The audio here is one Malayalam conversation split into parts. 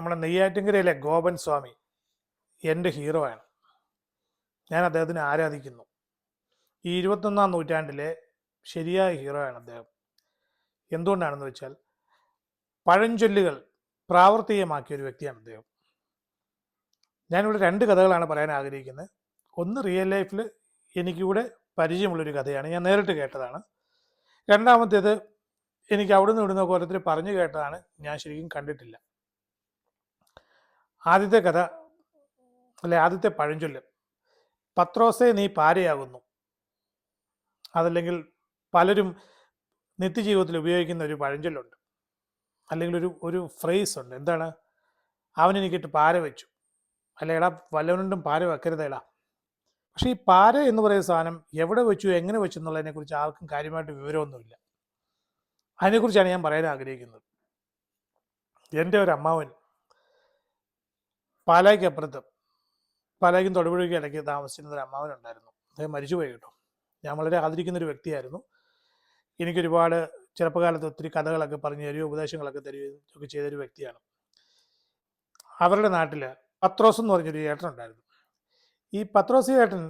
നമ്മുടെ നെയ്യാറ്റിൻകരയിലെ ഗോപൻ സ്വാമി എന്റെ ഹീറോ ആണ്. ഞാൻ അദ്ദേഹത്തിനെ ആരാധിക്കുന്നു. ഈ ഇരുപത്തൊന്നാം നൂറ്റാണ്ടിലെ ശരിയായ ഹീറോ ആണ് അദ്ദേഹം. എന്തുകൊണ്ടാണെന്ന് വെച്ചാൽ പഴഞ്ചൊല്ലുകൾ പ്രാവർത്തികമാക്കിയ ഒരു വ്യക്തിയാണ് അദ്ദേഹം. ഞാനിവിടെ രണ്ട് കഥകളാണ് പറയാൻ ആഗ്രഹിക്കുന്നത്. ഒന്ന് റിയൽ ലൈഫിൽ എനിക്കിവിടെ പരിചയമുള്ളൊരു കഥയാണ്. ഞാൻ നേരിട്ട് കേട്ടതാണ്. രണ്ടാമത്തേത് എനിക്ക് അവിടുന്ന് ഇവിടുന്ന് ഒക്കെ ഓരോരുത്തർ പറഞ്ഞു കേട്ടതാണ്. ഞാൻ ശരിക്കും കണ്ടിട്ടില്ല. ആദ്യത്തെ കഥ അല്ലെ ആദ്യത്തെ പഴഞ്ചൊല്ല്. പത്രോസെ നീ പാരയാകുന്നു. അതല്ലെങ്കിൽ പലരും നിത്യജീവിതത്തിൽ ഉപയോഗിക്കുന്ന ഒരു പഴഞ്ചൊല്ലുണ്ട്. അല്ലെങ്കിൽ ഒരു ഒരു ഫ്രേസ് ഉണ്ട്. എന്താണ്? അവൻ എനിക്കിട്ട് പാര വെച്ചു. അല്ല എടാ വല്ലവനുണ്ടും പാര വെക്കരുത് എടാ. പക്ഷേ ഈ പാര എന്ന് പറയുന്ന സാധനം എവിടെ വെച്ചു എങ്ങനെ വെച്ചു എന്നുള്ളതിനെ കുറിച്ച് ആർക്കും കാര്യമായിട്ട് വിവരമൊന്നുമില്ല. അതിനെക്കുറിച്ചാണ് ഞാൻ പറയാൻ ആഗ്രഹിക്കുന്നത്. എന്റെ ഒരു അമ്മാവൻ പാലായ്ക്കപ്പുറത്ത് പാലായ്ക്കും തൊടുപുഴയ്ക്കും ഇടയ്ക്ക് താമസിച്ചിരുന്ന ഒരു അമ്മാവനുണ്ടായിരുന്നു. അദ്ദേഹം മരിച്ചുപോയി കേട്ടോ. ഞാൻ വളരെ ആദരിക്കുന്ന ഒരു വ്യക്തിയായിരുന്നു എനിക്കൊരുപാട് ചെറുപ്പകാലത്ത് ഒത്തിരി കഥകളൊക്കെ പറഞ്ഞു തരികയോ ഉപദേശങ്ങളൊക്കെ തരികയും ഒക്കെ ചെയ്തൊരു വ്യക്തിയാണ്. അവരുടെ നാട്ടിൽ പത്രോസ് എന്ന് പറഞ്ഞൊരു ചേട്ടനുണ്ടായിരുന്നു ഈ പത്രോസ് ചേട്ടൻ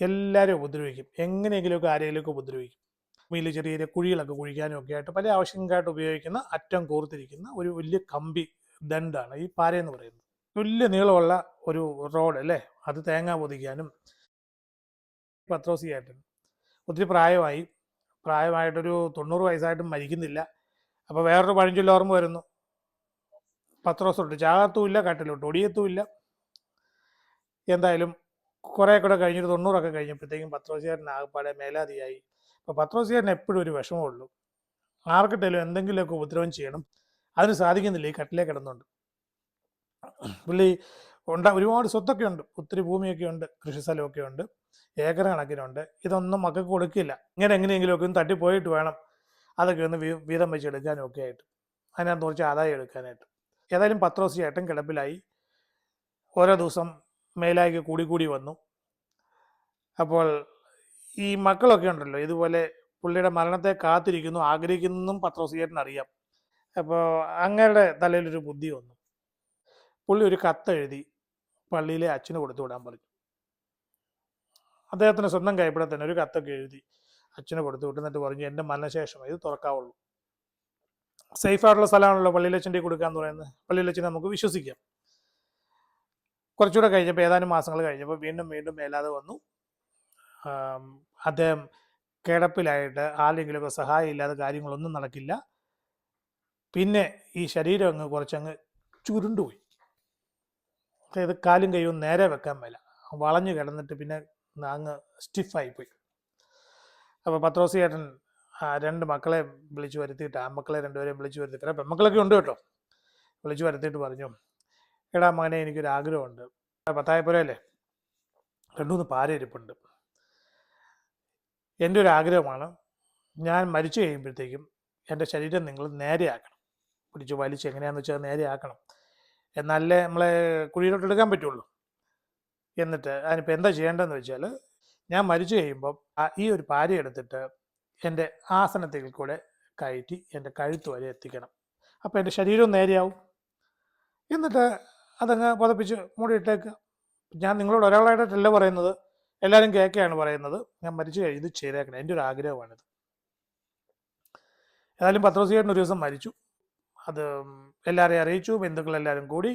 എല്ലാവരും ഉപദ്രവിക്കും. എങ്ങനെയെങ്കിലുമൊക്കെ ആരെങ്കിലുമൊക്കെ ഉപദ്രവിക്കും. ഭൂമിയിൽ ചെറിയ ചെറിയ കുഴികളൊക്കെ കുഴിക്കാനും ഒക്കെ ആയിട്ട് പല ആവശ്യങ്ങൾക്കായിട്ട് ഉപയോഗിക്കുന്ന അറ്റം കോർത്തിരിക്കുന്ന ഒരു വലിയ കമ്പി ദണ്ടാണ് ഈ പാര എന്ന് പറയുന്നത്. വലിയ നീളമുള്ള ഒരു റോഡ് അല്ലേ? അത് തേങ്ങ പൊതിക്കാനും പത്രോസി ചേട്ടൻ ഒത്തിരി പ്രായമായി. പ്രായമായിട്ടൊരു തൊണ്ണൂറ് വയസ്സായിട്ടും മരിക്കുന്നില്ല. അപ്പോൾ വേറൊരു പഴഞ്ചൊല്ല ഓർമ്മ വരുന്നു. പത്രോസൊട്ട് ചാകത്തുമില്ല കട്ടിലോട്ട് ഒടിയത്തുമില്ല. എന്തായാലും കുറേ കൂടെ കഴിഞ്ഞൊരു തൊണ്ണൂറൊക്കെ കഴിഞ്ഞപ്പോഴത്തേക്കും പത്രോസിയാരൻ ആകപ്പാടെ മേലാതിയായി അപ്പോൾ പത്രോസിയാരൻ എപ്പോഴും ഒരു വിഷമമുള്ളൂ. ആർക്കിട്ടേലും എന്തെങ്കിലുമൊക്കെ ഉപദ്രവം ചെയ്യണം. അതിന് സാധിക്കുന്നില്ല. ഈ കട്ടിലേ കിടന്നുണ്ട്. പുള്ളി ഉണ്ട് ഒരുപാട് സ്വത്തൊക്കെ ഉണ്ട്. ഒത്തിരി ഭൂമിയൊക്കെ ഉണ്ട് കൃഷി സ്ഥലമൊക്കെ ഉണ്ട് ഏക്കർ കണക്കിനുണ്ട്. ഇതൊന്നും മക്കൾക്ക് കൊടുക്കില്ല. ഇങ്ങനെ എങ്ങനെയെങ്കിലുമൊക്കെ ഒന്ന് തട്ടിപ്പോയിട്ട് വേണം. അതൊക്കെ ഒന്ന് വീതം വെച്ച് എടുക്കാനും ഒക്കെ ആയിട്ട്. അതിനകത്ത് കുറച്ച് ആദായം എടുക്കാനായിട്ട്. ഏതായാലും പത്രോസ് ചേട്ടൻ കിടപ്പിലായി. ഓരോ ദിവസം മേലായിക്ക് കൂടി കൂടി വന്നു. അപ്പോൾ ഈ മക്കളൊക്കെ ഉണ്ടല്ലോ ഇതുപോലെ പുള്ളിയുടെ മരണത്തെ കാത്തിരിക്കുന്നു ആഗ്രഹിക്കുന്നതും പത്രോസ് ചേട്ടൻ അറിയാം അപ്പോൾ അങ്ങയുടെ തലയിലൊരു ബുദ്ധി വന്നു. പുള്ളി ഒരു കത്തെഴുതി പള്ളിയിലെ അച്ഛന് കൊടുത്തു വിടാൻ പറഞ്ഞു. അദ്ദേഹത്തിന് സ്വന്തം കൈപ്പിടെ തന്നെ ഒരു കത്തൊക്കെ എഴുതി അച്ഛന് കൊടുത്തു വിട്ടെന്നിട്ട് പറഞ്ഞു എന്റെ മരണശേഷം ഇത് തുറക്കാവുള്ളൂ. സേഫ് ആയിട്ടുള്ള സ്ഥലമാണല്ലോ പള്ളിയിലച്ഛന്റെ കൊടുക്കാന്ന് പറയുന്നത്. പള്ളിയിലച്ഛനെ നമുക്ക് വിശ്വസിക്കാം. കുറച്ചുകൂടെ കഴിഞ്ഞപ്പോൾ ഏതാനും മാസങ്ങൾ കഴിഞ്ഞപ്പോൾ വീണ്ടും വീണ്ടും മേലാതെ വന്നു. അദ്ദേഹം കിടപ്പിലായിട്ട് ആരെങ്കിലുമൊക്കെ സഹായം ഇല്ലാതെ കാര്യങ്ങളൊന്നും നടക്കില്ല. പിന്നെ ഈ ശരീരം അങ്ങ് കുറച്ചങ്ങ് ചുരുണ്ടുപോയി. അതായത് കാലും കൈയും നേരെ വെക്കാൻ മേല. വളഞ്ഞു കിടന്നിട്ട് പിന്നെ അങ്ങ് സ്റ്റിഫായി പോയി. അപ്പോൾ പത്രോസി ചേട്ടൻ രണ്ട് മക്കളെ വിളിച്ചു വരുത്തിയിട്ട് ആ മക്കളെ രണ്ടുപേരെയും വിളിച്ചു വരുത്തി കുറെ പെൺമക്കളൊക്കെ ഉണ്ട് കേട്ടോ. വിളിച്ചു വരുത്തിയിട്ട് പറഞ്ഞു എടാ മകനെ എനിക്കൊരു ആഗ്രഹമുണ്ട് പത്തായപ്പുരയല്ലേ രണ്ടുമൂന്ന് പാര ഇരിപ്പുണ്ട്. എന്റെ ഒരു ആഗ്രഹമാണ് ഞാൻ മരിച്ചു കഴിയുമ്പോഴത്തേക്കും എന്റെ ശരീരം നിങ്ങൾ നേരെയാക്കണം. പിടിച്ച് വലിച്ച് എങ്ങനെയാണെന്ന് വെച്ചാൽ നേരെയാക്കണം. എന്നാലേ നമ്മളെ കുഴിയിലോട്ട് എടുക്കാൻ പറ്റുള്ളൂ. എന്നിട്ട് അതിനിപ്പോൾ എന്താ ചെയ്യേണ്ടതെന്ന് വെച്ചാൽ ഞാൻ മരിച്ചു കഴിയുമ്പോൾ ഈ ഒരു പാര എടുത്തിട്ട് എന്റെ ആസനത്തിൽ കൂടെ കയറ്റി എന്റെ കഴുത്ത് വരെ എത്തിക്കണം. അപ്പോൾ എന്റെ ശരീരവും നേരെയാവും. എന്നിട്ട് അതങ്ങ് പുതപ്പിച്ച് മൂടിയിട്ടേക്കുക ഞാൻ നിങ്ങളോട് ഒരാളായിട്ടല്ല പറയുന്നത്. എല്ലാവരും കേൾക്കുകയാണ് പറയുന്നത്. ഞാൻ മരിച്ചു കഴിഞ്ഞ് ചെയ്തേക്കണം. എന്റെ ഒരു ആഗ്രഹമാണിത്. ഏതായാലും പത്രോസിയേട്ടൻ ഒരു ദിവസം മരിച്ചു. അത് എല്ലാവരെയും അറിയിച്ചു ബന്ധുക്കളെല്ലാവരും കൂടി.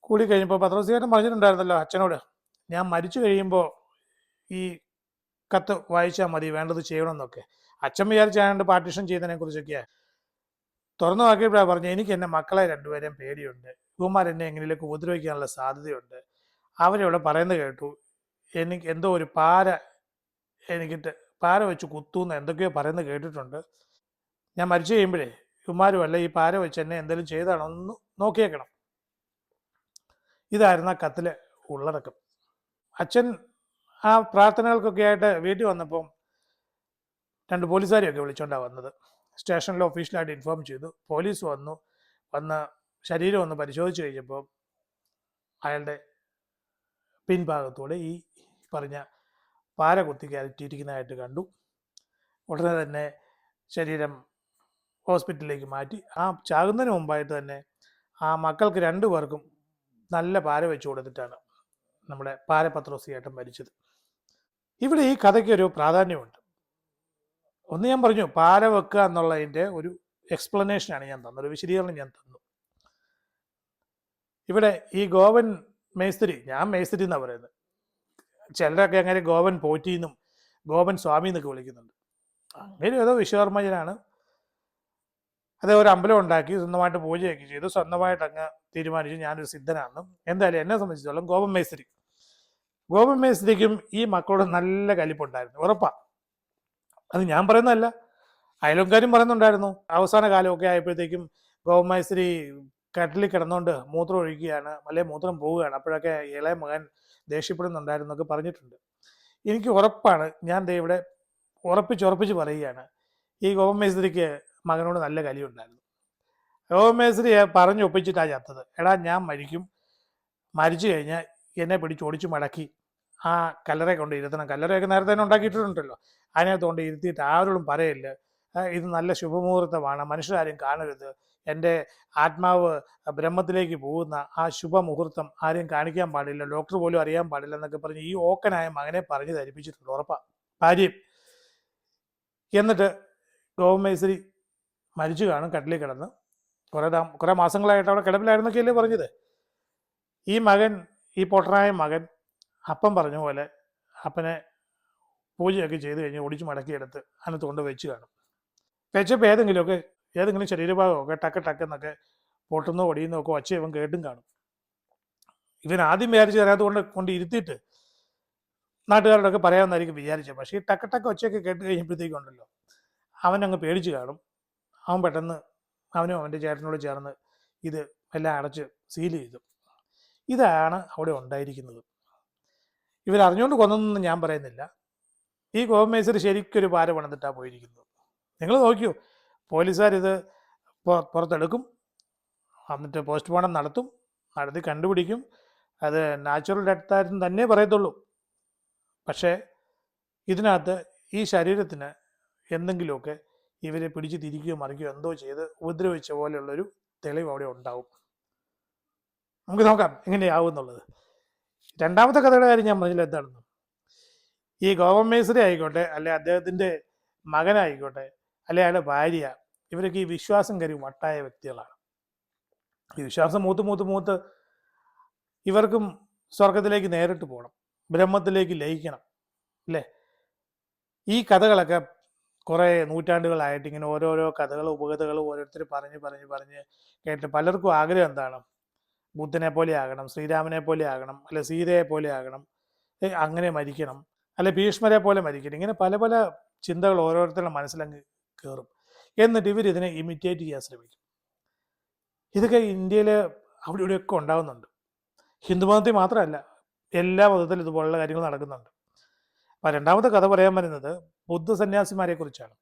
കൂടി കഴിഞ്ഞപ്പോൾ പത്രോസിയേട്ടൻ പറഞ്ഞിട്ടുണ്ടായിരുന്നല്ലോ അച്ഛനോട് ഞാൻ മരിച്ചു കഴിയുമ്പോൾ ഈ കത്ത് വായിച്ചാൽ മതി വേണ്ടത് ചെയ്യണമെന്നൊക്കെ. അച്ഛൻ വിചാരിച്ചാണ്ട് പാർട്ടീഷൻ ചെയ്യുന്നതിനെ കുറിച്ചൊക്കെ തുറന്നു നോക്കിയപ്പോഴാണ് പറഞ്ഞു എനിക്ക് എന്റെ മക്കളെ രണ്ടുപേരെയും പേടിയുണ്ട്. ഇവന്മാർ എന്നെ എങ്ങനെയൊക്കെ ഉപദ്രവിക്കാനുള്ള സാധ്യതയുണ്ട്. അവരിവിടെ പറയുന്നത് കേട്ടു എനിക്ക് എന്തോ ഒരു പാര എനിക്കിട്ട് പാര വെച്ച് കുത്തൂന്ന് എന്തൊക്കെയോ പറയുന്നത് കേട്ടിട്ടുണ്ട്. ഞാൻ മരിച്ചു കഴിയുമ്പോഴേ ഇവന്മാരും അല്ല ഈ പാര വെച്ച് എന്നെ എന്തെങ്കിലും ചെയ്താണോ ഒന്ന് നോക്കിയേക്കണം. ഇതായിരുന്നു ആ കത്തിലെ ഉള്ളടക്കം. അച്ഛൻ ആ പ്രാർത്ഥനകൾക്കൊക്കെ ആയിട്ട് വീട്ടിൽ വന്നപ്പം രണ്ട് പോലീസുകാരെയൊക്കെ വിളിച്ചോണ്ടാണ് വന്നത്. സ്റ്റേഷനിൽ ഒഫീഷ്യലായിട്ട് ഇൻഫോം ചെയ്തു. പോലീസ് വന്നു. വന്ന് ശരീരം ഒന്ന് പരിശോധിച്ച് കഴിഞ്ഞപ്പോൾ അയാളുടെ പിൻഭാഗത്തൂടെ ഈ പറഞ്ഞ പാര കുത്തി കയറ്റിയിരിക്കുന്നതായിട്ട് കണ്ടു. ഉടനെ തന്നെ ശരീരം ഹോസ്പിറ്റലിലേക്ക് മാറ്റി. ആ ചാകുന്നതിന് മുമ്പായിട്ട് തന്നെ ആ മക്കൾക്ക് രണ്ടു പേർക്കും നല്ല പാര വെച്ചു കൊടുത്തിട്ടാണ് നമ്മുടെ പാരപത്രോസിയേട്ടൻ മരിച്ചത്. ഇവിടെ ഈ കഥയ്ക്ക് ഒരു പ്രാധാന്യമുണ്ട്. ഒന്ന് ഞാൻ പറഞ്ഞു പാര വെക്കുക എന്നുള്ളതിന്റെ ഒരു എക്സ്പ്ലനേഷനാണ് ഞാൻ തന്നത് ഒരു വിശദീകരണം ഞാൻ തന്നു. ഇവിടെ ഈ ഗോവൻ മേസ്തിരി ഞാൻ മേസ്തിരി എന്നാണ് പറയുന്നത്. ചിലരൊക്കെ അങ്ങനെ ഗോവൻ പോറ്റിന്നും ഗോവൻ സ്വാമി എന്നൊക്കെ വിളിക്കുന്നുണ്ട്. അങ്ങനെ ഏതോ വിശ്വകർമ്മജനാണ് അത് ഒരു അമ്പലം ഉണ്ടാക്കി സ്വന്തമായിട്ട് പൂജയൊക്കെ ചെയ്തു. സ്വന്തമായിട്ട് അങ്ങ് തീരുമാനിച്ചു. ഞാനൊരു സിദ്ധനാണെന്നും എന്തായാലും എന്നെ സംബന്ധിച്ചിടത്തോളം ഗോപൻ മേസ്ത്രിക്കും ഈ മക്കളോട് നല്ല കലിപ്പുണ്ടായിരുന്നു. ഉറപ്പാ. അത് ഞാൻ പറയുന്നതല്ല. അയലോക്കാരും പറയുന്നുണ്ടായിരുന്നു. അവസാന കാലമൊക്കെ ആയപ്പോഴത്തേക്കും ഗോപൻ മേസ്ത്രി കട്ടിലിൽ കിടന്നുകൊണ്ട് മൂത്രം ഒഴിക്കുകയാണ്. അല്ലെങ്കിൽ മൂത്രം പോവുകയാണ്. അപ്പോഴൊക്കെ ഇളയ മകൻ ദേഷ്യപ്പെടുന്നുണ്ടായിരുന്നു എന്നൊക്കെ പറഞ്ഞിട്ടുണ്ട്. എനിക്ക് ഉറപ്പാണ്. ഞാൻ ഇവിടെ ഉറപ്പിച്ചുറപ്പിച്ച് പറയുകയാണ്. ഈ ഗോപൻ മേസ്ത്രിക്ക് മകനോട് നല്ല കലിയുണ്ടായിരുന്നു. ഗോപമേശ്വരി പറഞ്ഞു ഒപ്പിച്ചിട്ടാണ് ചത്തത്. എടാ ഞാൻ മരിക്കും. മരിച്ചു കഴിഞ്ഞാൽ എന്നെ പിടിച്ച് പിടിച്ചോടിച്ച് മടക്കി. ആ കല്ലറ കൊണ്ട് ഇരുത്തണം. കല്ലറയൊക്കെ നേരത്തെ തന്നെ ഉണ്ടാക്കിയിട്ടുണ്ടല്ലോ അതിനകത്ത് കൊണ്ട് ഇരുത്തിയിട്ട് ആരോടും പറയില്ല? ഇത് നല്ല ശുഭമുഹൂർത്തമാണ്. മനുഷ്യരാരും കാണരുത്. എന്റെ ആത്മാവ് ബ്രഹ്മത്തിലേക്ക് പോകുന്ന ആ ശുഭമുഹൂർത്തം ആരും കാണിക്കാൻ പാടില്ല. ഡോക്ടർ പോലും അറിയാൻ പാടില്ല എന്നൊക്കെ പറഞ്ഞ് ഈ ഓക്കനായ മകനെ പറഞ്ഞ് ധരിപ്പിച്ചിട്ടുണ്ട് ഉറപ്പാണ് ഭാര്യയും. എന്നിട്ട് ഗോപമേശ്വരി മരിച്ചു കാണും കട്ടിലിൽ കിടന്ന്. കുറേ ദാ കുറേ മാസങ്ങളായിട്ട് അവിടെ കിടപ്പിലായിരുന്നൊക്കെയല്ലേ പറഞ്ഞത്? ഈ മകൻ ഈ പൊട്ടനായ മകൻ അപ്പം പറഞ്ഞ പോലെ അപ്പനെ പൂജയൊക്കെ ചെയ്ത് കഴിഞ്ഞ് ഒടിച്ച് മടക്കിയെടുത്ത് അതിനകത്ത് കൊണ്ട് വെച്ച് കാണും. വെച്ചപ്പോൾ ഏതെങ്കിലുമൊക്കെ ഏതെങ്കിലും ശരീരഭാഗമൊക്കെ ടക്ക് ടക്കെന്നൊക്കെ പൊട്ടുന്നോ ഒടിയുന്നോ ഒക്കെ ഒച്ച ഇവൻ കേട്ടും കാണും. ഇവൻ ആദ്യം വിചാരിച്ച് അതിനകത്ത് കൊണ്ട് കൊണ്ട് ഇരുത്തിയിട്ട് നാട്ടുകാരോടൊക്കെ പറയാമെന്നായിരിക്കും വിചാരിച്ചത്. പക്ഷേ ഈ ടക്ക് ടക്ക് ഒച്ചയൊക്കെ കേട്ട് കഴിഞ്ഞപ്പോഴത്തേക്കുണ്ടല്ലോ. അവൻ പേടിച്ച് കാണും. അവൻ പെട്ടെന്ന് അവനും അവന്റെ ചേട്ടനോട് ചേർന്ന് ഇത് എല്ലാം അടച്ച് സീൽ ചെയ്തു. ഇതാണ് അവിടെ ഉണ്ടായിരിക്കുന്നത്. ഇവരറിഞ്ഞുകൊണ്ട് കൊന്നൊന്നും ഞാൻ പറയുന്നില്ല. ഈ ഗോപമേശ്വരി ശരിക്കൊരു പാര പണിതിട്ടാണ് പോയിരിക്കുന്നത്. നിങ്ങൾ നോക്കിയോ പോലീസുകാർ ഇത് പുറത്തെടുക്കും. എന്നിട്ട് പോസ്റ്റ്മോർട്ടം നടത്തും. നടത്തി കണ്ടുപിടിക്കും. അത് നാച്ചുറൽ ഡെത്തായിരുന്നു തന്നെ പറയത്തുള്ളൂ. പക്ഷേ ഇതിനകത്ത് ഈ ശരീരത്തിന് എന്തെങ്കിലുമൊക്കെ ഇവരെ പിടിച്ച് തിരിക്കുകയോ മറിക്കുകയോ എന്തോ ചെയ്ത് ഉപദ്രവിച്ച പോലെയുള്ളൊരു തെളിവ് അവിടെ ഉണ്ടാവും. നമുക്ക് നോക്കാം എങ്ങനെയാവും എന്നുള്ളത്. രണ്ടാമത്തെ കഥയുടെ കാര്യം ഞാൻ പറഞ്ഞില്ല എന്താണെന്ന്. ഈ ഗോപമേശ്വരി ആയിക്കോട്ടെ അല്ലെ അദ്ദേഹത്തിന്റെ മകനായിക്കോട്ടെ അല്ലെ അയാളുടെ ഭാര്യ ഇവരൊക്കെ ഈ വിശ്വാസം കരി വട്ടായ വ്യക്തികളാണ്. ഈ വിശ്വാസം മൂത്ത് മൂത്ത് മൂത്ത് ഇവർക്കും സ്വർഗത്തിലേക്ക് നേരിട്ട് പോകണം ബ്രഹ്മത്തിലേക്ക് ലയിക്കണം അല്ലേ? ഈ കഥകളൊക്കെ കുറേ നൂറ്റാണ്ടുകളായിട്ട് ഇങ്ങനെ ഓരോരോ കഥകളും ഉപകഥകളും ഓരോരുത്തർ പറഞ്ഞ് പറഞ്ഞ് പറഞ്ഞ് കേട്ട് പലർക്കും ആഗ്രഹം എന്താണ്? ബുദ്ധനെ പോലെ ആകണം ശ്രീരാമനെ പോലെ ആകണം അല്ലെ സീതയെ പോലെ ആകണം അങ്ങനെ മരിക്കണം അല്ലെ ഭീഷ്മരെ പോലെ മരിക്കണം ഇങ്ങനെ പല പല ചിന്തകൾ ഓരോരുത്തരുടെ മനസ്സിലങ്ങ് കയറും എന്നിട്ട് ഇവർ ഇതിനെ ഇമിറ്റേറ്റ് ചെയ്യാൻ ശ്രമിക്കും. ഇതൊക്കെ ഇന്ത്യയിൽ അവിടെ ഇവിടെയൊക്കെ ഉണ്ടാകുന്നുണ്ട് ഹിന്ദുമതത്തിൽ മാത്രമല്ല എല്ലാ മതത്തിലും ഇതുപോലുള്ള കാര്യങ്ങൾ നടക്കുന്നുണ്ട്. അപ്പം രണ്ടാമത്തെ കഥ പറയാൻ വരുന്നത് ബുദ്ധ കുറിച്ചാണ്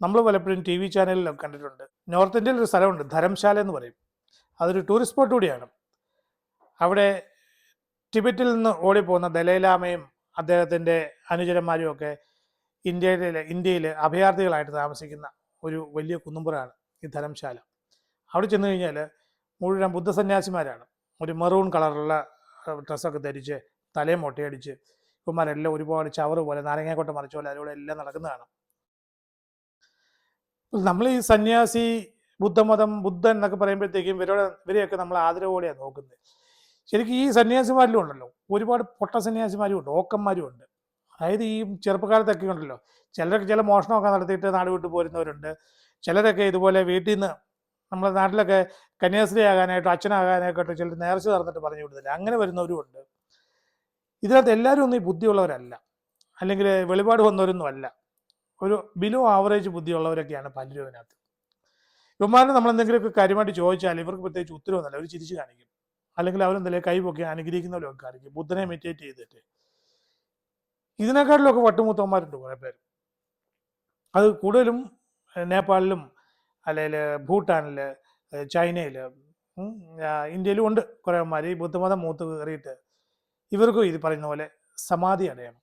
നമ്മൾ പലപ്പോഴും ടി വി ചാനലിലൊക്കെ കണ്ടിട്ടുണ്ട്. നോർത്ത് ഇന്ത്യയിൽ ഒരു സ്ഥലമുണ്ട് ധരംശാല എന്ന് പറയും. അതൊരു ടൂറിസ്റ്റ് സ്പോട്ട് കൂടിയാണ്. അവിടെ ടിബറ്റിൽ നിന്ന് ഓടിപ്പോകുന്ന ദലൈലാമയും അദ്ദേഹത്തിന്റെ അനുചരന്മാരും ഒക്കെ ഇന്ത്യയിലെ ഇന്ത്യയിൽ അഭയാർത്ഥികളായിട്ട് താമസിക്കുന്ന ഒരു വലിയ കുന്നുംപുറമാണ് ഈ ധരംശാല. അവിടെ ചെന്ന് കഴിഞ്ഞാൽ മുഴുവൻ ബുദ്ധസന്യാസിമാരാണ്. ഒരു മെറൂൺ കളറുള്ള ഡ്രസ്സൊക്കെ ധരിച്ച് തലയും മൊട്ടയടിച്ച് ഇവന്മാരെല്ലാം ഒരുപാട് ചവറ് പോലെ നാരങ്ങാക്കോട്ട മറിച്ച പോലെ അതിലൂടെ എല്ലാം നടക്കുന്നതാണ് നമ്മൾ ഈ സന്യാസി ബുദ്ധമതം ബുദ്ധൻ എന്നൊക്കെ പറയുമ്പോഴത്തേക്കും ഇവരോട് ഇവരെയൊക്കെ നമ്മൾ ആദരവോടെയാണ് നോക്കുന്നത്. ശരിക്കും ഈ സന്യാസിമാരിലും ഉണ്ടല്ലോ. ഒരുപാട് പൊട്ട സന്യാസിമാരും ഉണ്ട് ഓക്കന്മാരും ഉണ്ട്. അതായത് ഈ ചെറുപ്പക്കാലത്തൊക്കെ ഉണ്ടല്ലോ. ചിലരൊക്കെ ചില മോഷണമൊക്കെ നടത്തിയിട്ട് നാട് വിട്ടു പോരുന്നവരുണ്ട്. ചിലരൊക്കെ ഇതുപോലെ വീട്ടിൽ നിന്ന് നമ്മുടെ നാട്ടിലൊക്കെ കന്യാസ്ത്രീ ആകാനായിട്ടോ അച്ഛനാകാനായിട്ടോ ചിലർ നേർച്ച നടന്നിട്ട് പറഞ്ഞു വിടുന്നില്ല. അങ്ങനെ വരുന്നവരും ഉണ്ട്. ഇതിനകത്ത് എല്ലാവരും ഒന്നും ഈ ബുദ്ധിയുള്ളവരല്ല. അല്ലെങ്കിൽ വെളിപാട് വന്നവരൊന്നും അല്ല. ഒരു ബിലോ ആവറേജ് ബുദ്ധിയുള്ളവരൊക്കെയാണ് പലരും ഇതിനകത്ത്. ഇവന്മാരെ നമ്മൾ എന്തെങ്കിലുമൊക്കെ കാര്യമായിട്ട് ചോദിച്ചാൽ ഇവർക്ക് പ്രത്യേകിച്ച് ഉത്തരവൊന്നുമല്ല അവർ ചിരിച്ച് കാണിക്കും. അല്ലെങ്കിൽ അവരെന്തെങ്കിലും കൈപൊക്കെ അനുഗ്രഹിക്കുന്നവരൊക്കെ കാണിക്കും. ബുദ്ധനെ മെറ്റേറ്റ് ചെയ്തിട്ട്. ഇതിനെക്കാട്ടിലൊക്കെ വട്ടുമൂത്തന്മാരുണ്ട് കുറേ പേര്. അത് കൂടുതലും നേപ്പാളിലും അല്ലെങ്കിൽ ഭൂട്ടാനിൽ ചൈനയിൽ ഇന്ത്യയിലും ഉണ്ട് കുറേമാർ ഈ ബുദ്ധമതം മൂത്ത് കയറിയിട്ട് ഇവർക്കും ഇത് പറയുന്ന പോലെ സമാധി അടയണം.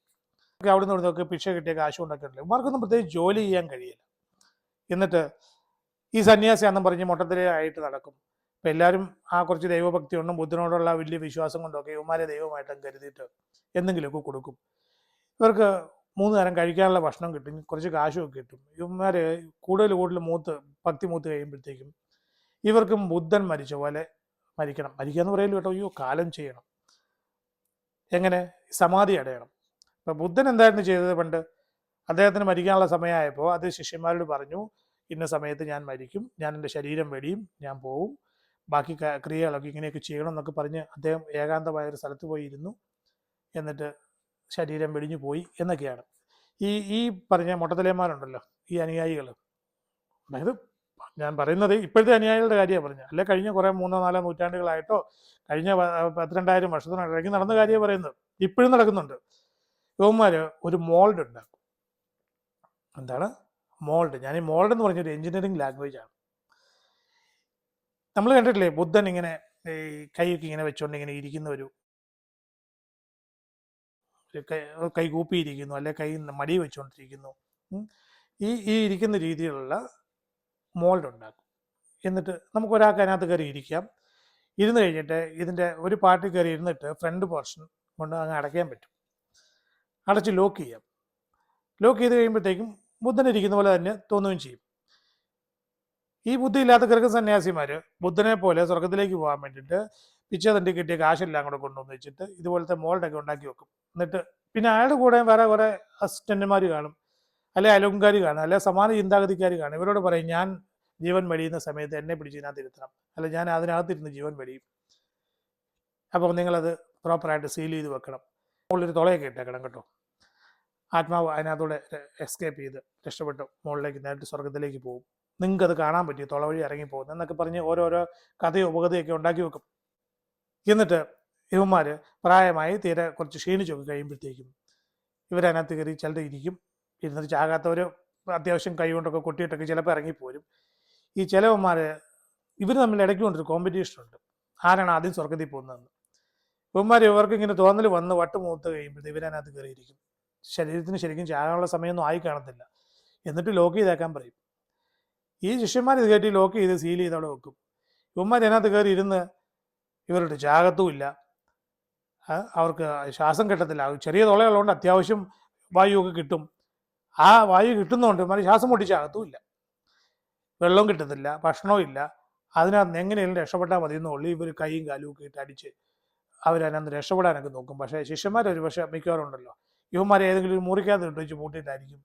ഒക്കെ അവിടെ നിന്ന് ഇവിടുന്നൊക്കെ ഭിക്ഷ കിട്ടിയ കാശ് കൊണ്ടൊക്കെ ഉണ്ടല്ലോ ഇവർക്കൊന്നും പ്രത്യേകിച്ച് ജോലി ചെയ്യാൻ കഴിയില്ല. എന്നിട്ട് ഈ സന്യാസി അന്നും പറഞ്ഞ് മൊട്ടത്തിലായിട്ട് നടക്കും. അപ്പം എല്ലാവരും ആ കുറച്ച് ദൈവഭക്തി കൊണ്ടും ബുദ്ധനോടുള്ള വലിയ വിശ്വാസം കൊണ്ടൊക്കെ ഇവന്മാരെ ദൈവമായിട്ടും കരുതിയിട്ട് എന്തെങ്കിലുമൊക്കെ കൊടുക്കും. ഇവർക്ക് മൂന്ന് നേരം കഴിക്കാനുള്ള ഭക്ഷണം കിട്ടും. കുറച്ച് കാശുമൊക്കെ കിട്ടും. ഇവന്മാർ കൂടുതൽ കൂടുതൽ മൂത്ത് ഭക്തി മൂത്ത് കഴിയുമ്പോഴത്തേക്കും ഇവർക്കും ബുദ്ധൻ മരിച്ച പോലെ മരിക്കണം. മരിക്കുക എന്ന് പറയല്ലോ കേട്ടോ. അയ്യോ കാലം ചെയ്യണം. എങ്ങനെ? സമാധി അടയണം. അപ്പം ബുദ്ധൻ എന്തായിരുന്നു ചെയ്തത് പണ്ട്? അദ്ദേഹത്തിന് മരിക്കാനുള്ള സമയമായപ്പോൾ അത് ശിഷ്യന്മാരോട് പറഞ്ഞു ഇന്ന സമയത്ത് ഞാൻ മരിക്കും ഞാൻ എന്റെ ശരീരം വെടിയും ഞാൻ പോവും. ബാക്കി ക്രിയകളൊക്കെ ഇങ്ങനെയൊക്കെ ചെയ്യണം എന്നൊക്കെ പറഞ്ഞ് അദ്ദേഹം ഏകാന്തമായ ഒരു സ്ഥലത്ത് പോയി ഇരുന്നു എന്നിട്ട് ശരീരം വെടിഞ്ഞു പോയി എന്നൊക്കെയാണ്. ഈ ഈ പറഞ്ഞ മൊട്ടത്തലേമാരുണ്ടല്ലോ ഈ അനുയായികൾ അതായത് ഞാൻ പറയുന്നത് ഇപ്പോഴത്തെ അനുയായികളുടെ കാര്യമാണ് പറഞ്ഞത്. അല്ലെ കഴിഞ്ഞ കുറേ മൂന്നോ നാലോ നൂറ്റാണ്ടുകളായിട്ടോ കഴിഞ്ഞ പത്തിരണ്ടായിരം വർഷത്തിനിടയ്ക്ക് നടന്ന കാര്യമാണ് പറയുന്നത്. ഇപ്പോഴും നടക്കുന്നുണ്ട്. യുവന്മാർ ഒരു മോൾഡ് ഉണ്ടാക്കും. എന്താണ്? മോൾഡ്. ഞാൻ ഈ മോൾഡ് എന്ന് പറഞ്ഞൊരു എഞ്ചിനീയറിംഗ് ലാംഗ്വേജ് ആണ്. നമ്മൾ കണ്ടിട്ടില്ലേ ബുദ്ധൻ ഇങ്ങനെ ഈ കൈയൊക്കെ ഇങ്ങനെ വെച്ചുകൊണ്ട് ഇങ്ങനെ ഇരിക്കുന്ന ഒരു കൈ കൂപ്പിയിരിക്കുന്നു അല്ലെ കൈ മടി വെച്ചുകൊണ്ടിരിക്കുന്നു ഈ ഈ ഇരിക്കുന്ന രീതിയിലുള്ള മോൾഡ് ഉണ്ടാക്കും എന്നിട്ട് നമുക്ക് ഒരാൾക്ക് അതിനകത്ത് കയറി ഇരിക്കാം. ഇരുന്ന് കഴിഞ്ഞിട്ട് ഇതിന്റെ ഒരു പാർട്ടി കയറി ഇരുന്നിട്ട് ഫ്രണ്ട് പോർഷൻ കൊണ്ട് അങ്ങ് അടയ്ക്കാൻ പറ്റും. അടച്ച് ലോക്ക് ചെയ്യാം. ലോക്ക് ചെയ്ത് കഴിയുമ്പോഴത്തേക്കും ബുദ്ധൻ ഇരിക്കുന്ന പോലെ തന്നെ തോന്നുകയും ചെയ്യും. ഈ ബുദ്ധി ഇല്ലാത്ത കിഴക്കൻ സന്യാസിമാർ ബുദ്ധനെ പോലെ സ്വർഗത്തിലേക്ക് പോകാൻ വേണ്ടിയിട്ട് പിച്ച തണ്ടി കിട്ടിയ കാശെല്ലാം കൂടെ കൊണ്ടുവന്ന് വെച്ചിട്ട് ഇതുപോലത്തെ മോൾഡൊക്കെ ഉണ്ടാക്കി വെക്കും. എന്നിട്ട് പിന്നെ അയാളുടെ കൂടെ വേറെ കുറെ അസിസ്റ്റന്റുമാർ കാണും. അല്ലെ അലങ്കാരി കാണും അല്ലെ സമാന ചിന്താഗതിക്കാർ കാണും ഇവരോട് പറയും ഞാൻ ജീവൻ വെടിയുന്ന സമയത്ത് എന്നെ പിടിച്ച് ഇതിനകത്ത് ഇരുത്തണം അല്ല ഞാൻ അതിനകത്തിരുന്ന് ജീവൻ വെടിയും. അപ്പോൾ നിങ്ങളത് പ്രോപ്പറായിട്ട് സീൽ ചെയ്ത് വെക്കണം. മുകളിലൊരു തുളയൊക്കെ ഇട്ടേക്കണം കേട്ടോ. ആത്മാവ് അതിനകത്തൂടെ എസ്കേപ്പ് ചെയ്ത് രക്ഷപ്പെട്ടു. മുകളിലേക്ക് നേരിട്ട് സ്വർഗത്തിലേക്ക് പോകും. നിങ്ങൾക്കത് കാണാൻ പറ്റി തുള വഴി ഇറങ്ങി പോകുന്നു എന്നൊക്കെ പറഞ്ഞ് ഓരോരോ കഥയോ ഉപകഥയൊക്കെ ഉണ്ടാക്കി വെക്കും. എന്നിട്ട് ഇവന്മാർ പ്രായമായി തീരെ കുറച്ച് ക്ഷീണിച്ചൊക്കെ കഴിയുമ്പോഴത്തേക്കും ഇവരതിനകത്ത് കയറി ചിലർ ഇരിക്കും ഇരുന്നിട്ട് ചാകാത്തവർ അത്യാവശ്യം കൈ കൊട്ടിയിട്ടൊക്കെ ചിലപ്പോൾ ഇറങ്ങിപ്പോരും. ഈ ചിലവന്മാർ ഇവർ തമ്മിൽ ഇടയ്ക്ക് കൊണ്ടൊരു കോമ്പറ്റീഷൻ ഉണ്ട്. ആരാണ് ആദ്യം സ്വർഗത്തിൽ പോകുന്നതെന്ന്. ഇവന്മാർ ഇവർക്ക് ഇങ്ങനെ തോന്നൽ വന്ന് വട്ട് മൂത്ത് കഴിയുമ്പോഴത്തേക്ക് ഇവരതിനകത്ത് കയറിയിരിക്കും. ശരീരത്തിന് ശരിക്കും ചാകാനുള്ള സമയമൊന്നും ആയി കാണത്തില്ല. എന്നിട്ട് ലോക്ക് ചെയ്തേക്കാൻ പറയും. ഈ ശിഷ്യന്മാർ ഇത് കയറ്റി ലോക്ക് ചെയ്ത് സീൽ ചെയ്ത് അവിടെ വെക്കും. ഇവന്മാർ അതിനകത്ത് കയറി ഇരുന്ന് ഇവരുടെ ചാകത്തുമില്ല ഇല്ല. അവർക്ക് ശ്വാസം കിട്ടത്തില്ല. ചെറിയ തുളയുള്ളതുകൊണ്ട് അത്യാവശ്യം വായുവൊക്കെ കിട്ടും. ആ വായു കിട്ടുന്നതുകൊണ്ട് ഇവന്മാർ ശ്വാസം മുട്ടിച്ചകത്തുമില്ല വെള്ളവും കിട്ടത്തില്ല ഭക്ഷണവും ഇല്ല. അതിനകത്ത് എങ്ങനെയെങ്കിലും രക്ഷപ്പെട്ടാൽ മതി എന്നുള്ളൂ ഇവർ കൈയും കാലും ഒക്കെ ഇട്ട് അടിച്ച് അവരതിനകത്ത് രക്ഷപ്പെടാനൊക്കെ നോക്കും. പക്ഷേ ശിഷ്യന്മാർ ഒരു പക്ഷേ മിക്കവാറും ഉണ്ടല്ലോ. ഇവന്മാരെ ഏതെങ്കിലും ഒരു മുറിക്കകത്ത് ഇട്ട് വെച്ച് പൂട്ടിയിട്ടായിരിക്കും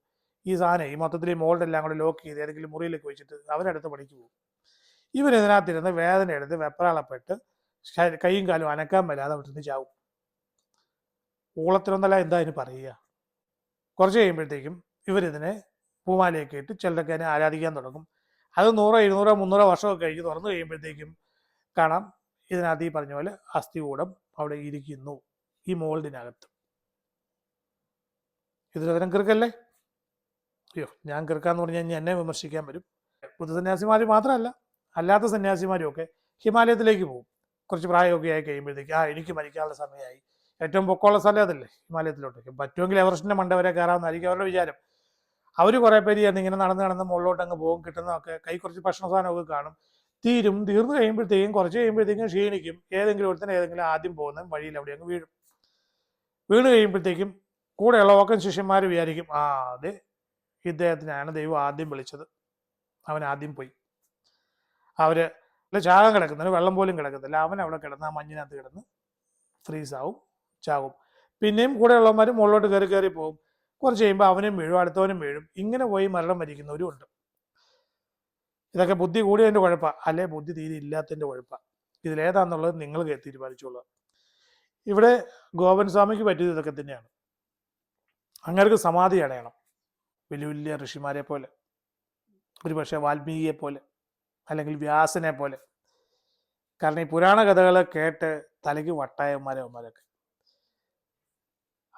ഈ സാധനം ഈ മൊത്തത്തിൽ ഈ മോൾഡ് എല്ലാം കൂടെ ലോക്ക് ചെയ്ത് ഏതെങ്കിലും മുറിയിലേക്ക് വെച്ചിട്ട് അവരടുത്ത് പണിക്ക് പോകും. ഇവർ ഇതിനകത്തിരുന്ന് വേദന എടുത്ത് വെപ്രാളപ്പെട്ട് കൈയും കാലും അനക്കാൻ വരാതെ വിട്ടിട്ട് ചാവും. ഊളത്തിലൊന്നല്ല എന്താ അതിന് പറയുക? കുറച്ച് കഴിയുമ്പോഴത്തേക്കും ഇവരിതിനെ പൂമാലയൊക്കെ ഇട്ട് ചിലരൊക്കെ അതിനെ ആരാധിക്കാൻ തുടങ്ങും. അത് നൂറോ ഇരുന്നൂറോ മുന്നൂറോ വർഷമൊക്കെ കഴിഞ്ഞ് തുറന്നു കഴിയുമ്പോഴത്തേക്കും കാണാം ഇതിനകത്ത് ഈ പറഞ്ഞ പോലെ അസ്ഥികൂടം അവിടെ ഇരിക്കുന്നു ഈ മോൾഡിനകത്ത്. ഇതൊരു തരം കിറുക്കല്ലേ അയ്യോ ഞാൻ കിറുക്കാന്ന് പറഞ്ഞു കഴിഞ്ഞാൽ എന്നെ വിമർശിക്കാൻ വരും. ബുദ്ധ സന്യാസിമാർ മാത്രമല്ല അല്ലാത്ത സന്യാസിമാരും ഒക്കെ ഹിമാലയത്തിലേക്ക് പോകും. കുറച്ച് പ്രായമൊക്കെ ആയി കഴിയുമ്പോഴത്തേക്ക് ആ എനിക്ക് മരിക്കാനുള്ള സമയമായി. ഏറ്റവും പൊക്കമുള്ള സ്ഥലം അതല്ലേ ഹിമാലയത്തിലോട്ടേക്ക്. പറ്റുമെങ്കിൽ എവറസ്റ്റിന്റെ മണ്ട വരെ കയറാമെന്നായിരിക്കും അവരുടെ വിചാരം. അവർ കുറേ പേര് ഇങ്ങനെ നടന്ന് നടന്ന് മുകളിലോട്ട് അങ്ങ് പോകും കിട്ടുന്നതൊക്കെ കൈ കുറച്ച് ഭക്ഷണ സാധനമൊക്കെ കാണും. തീരും. തീർന്നു കഴിയുമ്പോഴത്തേക്കും കുറച്ച് കഴിയുമ്പോഴത്തേക്കും ക്ഷീണിക്കും. ഏതെങ്കിലും ഒരുത്തന്നെ ഏതെങ്കിലും ആദ്യം പോകുന്ന വഴിയിൽ അവിടെ അങ്ങ് വീഴും. വീണ് കഴിയുമ്പോഴത്തേക്കും കൂടെയുള്ള ഓക്കൻ ശിഷ്യന്മാർ വിചാരിക്കും ആ അതെ ഇദ്ദേഹത്തിനാണ് ദൈവം ആദ്യം വിളിച്ചത്. അവൻ ആദ്യം പോയി. അവർ അല്ല ചാകം കിടക്കുന്നില്ല വെള്ളം പോലും കിടക്കത്തില്ല. അവൻ അവിടെ കിടന്ന് ആ മഞ്ഞിനകത്ത് കിടന്ന് ഫ്രീസാവും ചാവും പിന്നെയും കൂടെയുള്ളവന്മാർ മുകളിലോട്ട് കയറി കയറി പോകും. കുറച്ച് കഴിയുമ്പോൾ അവനും വീഴും അടുത്തവനും വീഴും. ഇങ്ങനെ പോയി മരണം വരിക്കുന്നവരും ഉണ്ട്. ഇതൊക്കെ ബുദ്ധി കൂടിയതിന്റെ കുഴപ്പമാണ് അല്ലെ ബുദ്ധി തീരെ ഇല്ലാത്തതിന്റെ കുഴപ്പമാണ് ഇതിലേതാന്നുള്ളത് നിങ്ങൾ തീരുമാനിച്ചോളൂ ഇവിടെ ഗോപൻ സ്വാമിക്ക് പറ്റിയത് ഇതൊക്കെ തന്നെയാണ്. അങ്ങർക്ക് സമാധി അടയണം. വലിയ വലിയ ഋഷിമാരെ പോലെ. ഒരു പക്ഷേ വാൽമീകിയെ പോലെ. അല്ലെങ്കിൽ വ്യാസനെ പോലെ. കാരണം ഈ പുരാണ കഥകൾ കേട്ട് തലയ്ക്ക് വട്ടായന്മാരവന്മാരൊക്കെ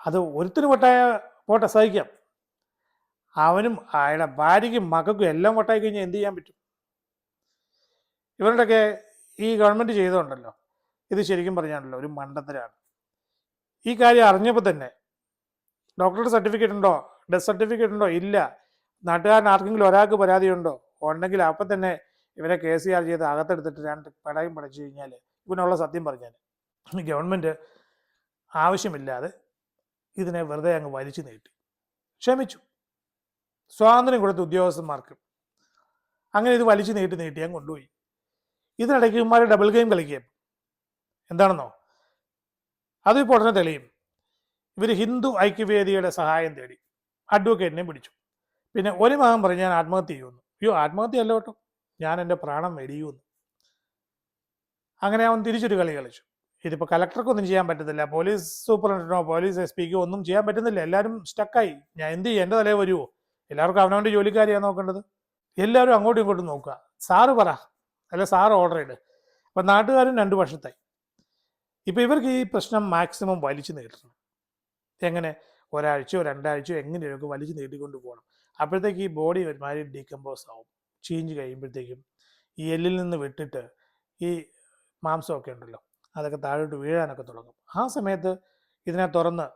അത് ഒരുത്തിന് വട്ടായ പോട്ടെ സഹിക്കാം. അവനും അയാളുടെ ഭാര്യയ്ക്കും മക്കൾക്കും എല്ലാം വട്ടായി കഴിഞ്ഞാൽ എന്ത് ചെയ്യാൻ പറ്റും? ഇവരുടെയൊക്കെ ഈ ഗവൺമെന്റ് ചെയ്തതുണ്ടല്ലോ ഇത് ശരിക്കും പറഞ്ഞാണല്ലോ ഒരു മണ്ടത്തരാണ്. ഈ കാര്യം അറിഞ്ഞപ്പോൾ തന്നെ ഡോക്ടറുടെ സർട്ടിഫിക്കറ്റ് ഉണ്ടോ ഡെത്ത് സർട്ടിഫിക്കറ്റ് ഉണ്ടോ? ഇല്ല. നാട്ടുകാരൻ ആർക്കെങ്കിലും ഒരാൾക്ക് പരാതിയുണ്ടോ? ഉണ്ടെങ്കിൽ അപ്പം തന്നെ ഇവരെ കെ സി ആർ ചെയ്ത് അകത്തെടുത്തിട്ട് രണ്ട് പടയും പഠിച്ചു കഴിഞ്ഞാൽ ഇവനുള്ള സത്യം പറഞ്ഞാൽ ഗവൺമെന്റ് ആവശ്യമില്ലാതെ ഇതിനെ വെറുതെ അങ്ങ് വലിച്ചു നീട്ടി. ക്ഷമിച്ചു. സ്വാതന്ത്ര്യം കൊടുത്ത ഉദ്യോഗസ്ഥന്മാർക്ക്. അങ്ങനെ ഇത് വലിച്ചു നീട്ടി നീട്ടി ഞാൻ കൊണ്ടുപോയി. ഇതിനിടയ്ക്ക് ഇവന്മാർ ഡബിൾ ഗെയിം കളിക്കുകയും. എന്താണെന്നോ? അതിപ്പോൾ ഉടനെ തെളിയും. ഇവർ ഹിന്ദു ഐക്യവേദിയുടെ സഹായം തേടി അഡ്വക്കേറ്റിനെ പിടിച്ചു. പിന്നെ ഒരു മകൻ പറഞ്ഞ് ഞാൻ ആത്മഹത്യ ചെയ്യുമെന്ന് അയ്യോ ആത്മഹത്യ അല്ല കേട്ടോ. ഞാൻ എന്റെ പ്രാണം വെടിയുമെന്ന് അങ്ങനെ അവൻ തിരിച്ചൊരു കളി കളിച്ചു. ഇതിപ്പോൾ കലക്ടർക്കൊന്നും ചെയ്യാൻ പറ്റത്തില്ല. പോലീസ് സൂപ്രണ്ടിനോ പോലീസ് എസ് പിക്കോ ഒന്നും ചെയ്യാൻ പറ്റുന്നില്ല. എല്ലാവരും സ്റ്റക്കായി ഞാൻ എന്ത് ചെയ്യും? എന്റെ തലേ വരുമോ എല്ലാവർക്കും അവനവന്റെ ജോലിക്കാരെയാണ് നോക്കേണ്ടത്. എല്ലാവരും അങ്ങോട്ടും ഇങ്ങോട്ടും നോക്കുക. സാറ് പറ. അല്ല സാറ് ഓർഡർ ചെയ്ത് അപ്പം നാട്ടുകാരും രണ്ട് വർഷത്തായി. ഇപ്പം ഇവർക്ക് ഈ പ്രശ്നം മാക്സിമം വലിച്ചു നീട്ടണം. എങ്ങനെ? ഒരാഴ്ചയോ രണ്ടാഴ്ചയോ എങ്ങനെയൊക്കെ വലിച്ചു നീട്ടിക്കൊണ്ട് പോകണം. അപ്പോഴത്തേക്ക് ഈ ബോഡി ഒരുമാതിരി ഡീകമ്പോസ് ആവും. ചീഞ്ച് കഴിയുമ്പോഴത്തേക്കും ഈ എല്ലിൽ നിന്ന് വിട്ടിട്ട് ഈ മാംസമൊക്കെ ഉണ്ടല്ലോ. അതൊക്കെ താഴോട്ട് വീഴാനൊക്കെ തുടങ്ങും. ആ സമയത്ത് ഇതിനെ തുറന്ന്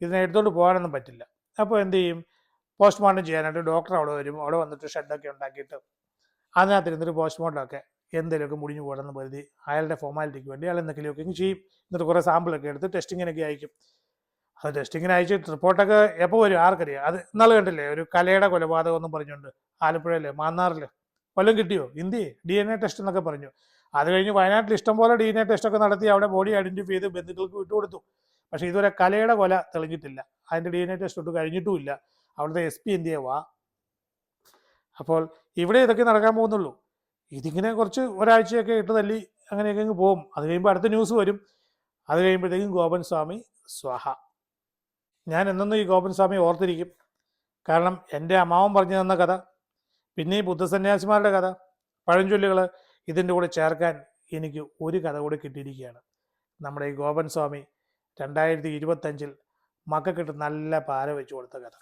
ഇതിനെ എടുത്തോണ്ട് പോകാനൊന്നും പറ്റില്ല. അപ്പോൾ എന്ത് ചെയ്യും? പോസ്റ്റ്മോർട്ടം ചെയ്യാനായിട്ട് ഡോക്ടർ അവിടെ വരും. അവിടെ വന്നിട്ട് ഷെഡൊക്കെ ഉണ്ടാക്കിയിട്ട് അതിനകത്ത് ഇരുന്നിട്ട് പോസ്റ്റ്മോർട്ടമൊക്കെ എന്തെങ്കിലുമൊക്കെ മുടിഞ്ഞു പോകണമെന്ന് പരിധി അയാളുടെ ഫോർമാലിറ്റിക്ക് വേണ്ടി അയാൾ എന്തെങ്കിലുമൊക്കെ ചെയ്യും. എന്നിട്ട് കുറേ സാമ്പിളൊക്കെ എടുത്ത് ടെസ്റ്റിങ്ങിനൊക്കെ അയക്കും. അത് ടെസ്റ്റിങ്ങിന് അയച്ചിട്ട് റിപ്പോർട്ടൊക്കെ എപ്പോൾ വരും? ആർക്കറിയാം? അത് ഇന്നാൾ കണ്ടില്ലേ? ഒരു കലയുടെ കൊലപാതകം എന്നും പറഞ്ഞുകൊണ്ട് ആലപ്പുഴയിലെ മാന്നാറിൽ കൊല്ലം കിട്ടിയോ? India D N A test എന്നൊക്കെ പറഞ്ഞു. അത് കഴിഞ്ഞ് വയനാട്ടിൽ ഇഷ്ടംപോലെ ഡി എൻ എ ടെസ്റ്റ് ഒക്കെ നടത്തി അവിടെ ബോഡി ഐഡന്റിഫൈ ചെയ്ത് ബന്ധുക്കൾക്ക് വിട്ടുകൊടുത്തു. പക്ഷേ ഇതുവരെ കലയുടെ കൊല തെളിഞ്ഞിട്ടില്ല. അതിന്റെ ഡി എൻ എ ടെസ്റ്റ് ഒട്ടും കഴിഞ്ഞിട്ടുമില്ല. അവിടുത്തെ എസ് പി എന്തിയെ? വാ. അപ്പോൾ ഇവിടെ ഇതൊക്കെ നടക്കാൻ പോകുന്നുള്ളൂ. ഇതിങ്ങനെ കുറച്ച് ഒരാഴ്ചയൊക്കെ ഇട്ട് തല്ലി അങ്ങനെയൊക്കെ അങ്ങ് പോകും. അത് കഴിയുമ്പോൾ അടുത്ത ന്യൂസ് വരും. അത് കഴിയുമ്പോഴത്തേക്കും ഗോപൻ സ്വാമി സ്വാഹ. ഞാൻ എന്നൊന്നും ഈ ഗോപൻ സ്വാമി ഓർത്തിരിക്കും. കാരണം എന്റെ അമ്മാവൻ പറഞ്ഞു തന്ന കഥ പിന്നെ ഈ ബുദ്ധസന്യാസിമാരുടെ കഥ പഴഞ്ചൊല്ലുകൾ ഇതിന്റെ കൂടെ ചേർക്കാൻ എനിക്ക് ഒരു കഥ കൂടി കിട്ടിയിരിക്കുകയാണ്. നമ്മുടെ ഈ ഗോപൻ സ്വാമി രണ്ടായിരത്തി ഇരുപത്തഞ്ചിൽ മക്കൾക്കിട്ട് നല്ല പാര വെച്ച് കൊടുത്ത കഥ.